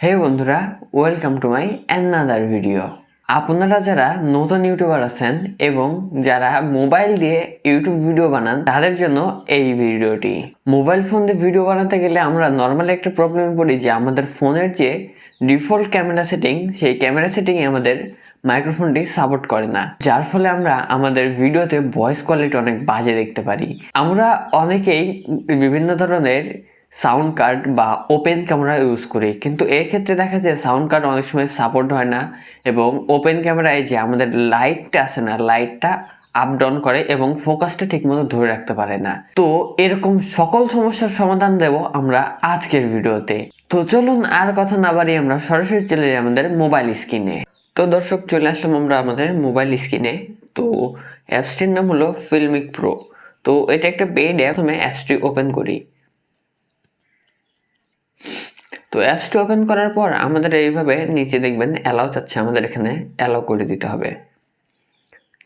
হে বন্ধুরা welcome to my another video আপনারা যারা নতুন ইউটিউবার আছেন এবং যারা মোবাইল দিয়ে ইউটিউব ভিডিও বানান, তাদের জন্য এই ভিডিওটি মোবাইল ফোন দিয়ে ভিডিও বানাতে গেলে আমরা নর্মালি একটা প্রবলেমে পড়ি যে আমাদের ফোনের যে ডিফল্ট ক্যামেরা সেটিং সেই ক্যামেরা সেটিংয়ে আমাদের মাইক্রোফোনটি সাপোর্ট করে না। যার ফলে আমরা আমাদের ভিডিওতে ভয়েস কোয়ালিটি অনেক বাজে দেখতে পারি। আমরা অনেকেই বিভিন্ন ধরনের সাউন্ড কার্ড বা ওপেন ক্যামেরা ইউজ করি। কিন্তু এর ক্ষেত্রে দেখা যায় সাউন্ড কার্ড অনেক সময় সাপোর্ট হয় না এবং ওপেন ক্যামেরায় যে আমাদের লাইটটা আছে না, লাইটটা আপ ডাউন করে এবং ফোকাসটা ঠিকমতো ধরে রাখতে পারে না। তো এরকম সকল সমস্যার সমাধান দেব আমরা আজকের ভিডিওতে। তো চলুন আর কথা না বাড়িয়ে আমরা সরাসরি চলে যাই আমাদের মোবাইল স্ক্রিনে তো দর্শক, চলে আসলাম আমরা আমাদের মোবাইল স্ক্রিনে তো অ্যাপসটির নাম হলো ফিল্মিক প্রো তো এটা একটা পেইড অ্যাপ আমি অ্যাপসটি ওপেন করি। তো অ্যাপসটি ওপেন করার পর আমাদের এইভাবে নিচে দেখবেন অ্যালাউ চাচ্ছে, আমাদের এখানে অ্যালাউ করে দিতে হবে।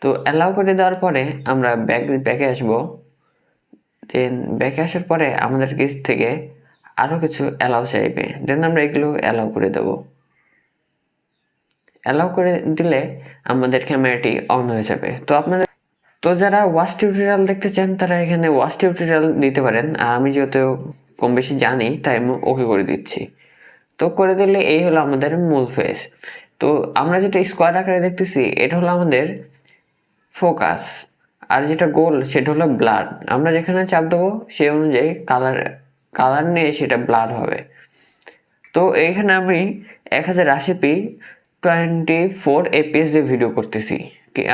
তো অ্যালাউ করে দেওয়ার পরে আমরা ব্যাক ব্যাকে আসব। দেন ব্যাকে আসার পরে আমাদের কাছ থেকে আরও কিছু অ্যালাউ চাইবে। দেন আমরা এগুলো অ্যালাউ করে দেব। অ্যালাউ করে দিলে আমাদের ক্যামেরাটি অন হয়ে যাবে। তো আপনাদের, তো যারা ওয়াশ টিউটোরিয়াল দেখতে চান, তারা এখানে ওয়াশ টিউটোরিয়াল দিতে পারেন। আর আমি যেহেতু কম বেশি জানি, তাই ওকে করে দিচ্ছি। তো করে দিলে এই হলো আমাদের মূল ফেস তো আমরা যেটা স্কোয়ার আকারে দেখতেছি, এটা হলো আমাদের ফোকাস আর যেটা গোল সেটা হলো ব্লাড আমরা যেখানে চাপ দেবো, সেই অনুযায়ী কালার কালার নিয়ে সেটা ব্লাড হবে। তো এইখানে আমি এক হাজার আশি পি টোয়েন্টি ফোর এপিএস দিয়ে ভিডিও করতেছি।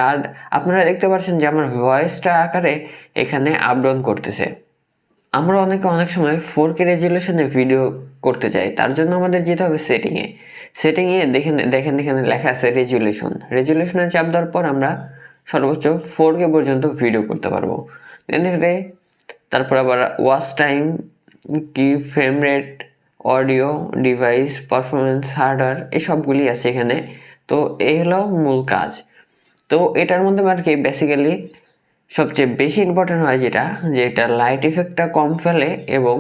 আর আপনারা দেখতে পাচ্ছেন যে আমার ভয়েসটা আকারে এখানে আপ ডাউন করতেছে। আমরা অনেকে অনেক সময় ফোর কে রেজুলেশনে ভিডিও করতে চাই তার জন্য আমাদের যেতে হবে সেটিংয়ে সেটিংয়ে দেখেন দেখেন এখানে লেখা আছে রেজুলেশন রেজুলেশনে চাপ দেওয়ার পর আমরা সর্বোচ্চ ফোর কে পর্যন্ত ভিডিও করতে পারব। এখানে তারপর আবার ওয়াচ টাইম কি frame rate audio device performance hardware এই সবগুলি আছে এখানে। তো এই হলো মূল কাজ। তো এটার মধ্যে আর কি? বেসিক্যালি সবচেয়ে বেশি ইম্পর্টেন্ট হয় যেটা, যে এটা লাইট ইফেক্টটা কম ফেলে এবং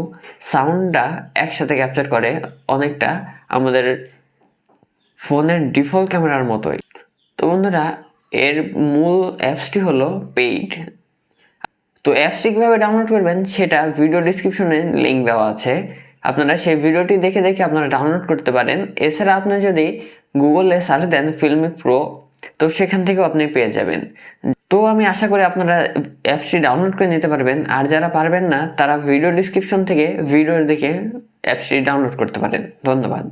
সাউন্ডটা একসাথে ক্যাপচার করে অনেকটা আমাদের ফোনের ডিফল্ট ক্যামেরার মতোই। তো বন্ধুরা, এর মূল অ্যাপসটি হলো পেইড তো অ্যাপসটি কীভাবে ডাউনলোড করবেন সেটা ভিডিও ডিসক্রিপশনে লিঙ্ক দেওয়া আছে। আপনারা সেই ভিডিওটি দেখে দেখে আপনারা ডাউনলোড করতে পারেন। এছাড়া আপনি যদি গুগলে সার্চ দেন ফিল্মিক প্রো তো সেখান থেকেও আপনি পেয়ে যাবেন। তো আমি আশা করি আপনারা অ্যাপসটি ডাউনলোড করে নিতে পারবেন। আর যারা পারবেন না, তারা ভিডিও ডিসক্রিপশন থেকে ভিডিও দেখে অ্যাপসটি ডাউনলোড করতে পারেন। ধন্যবাদ।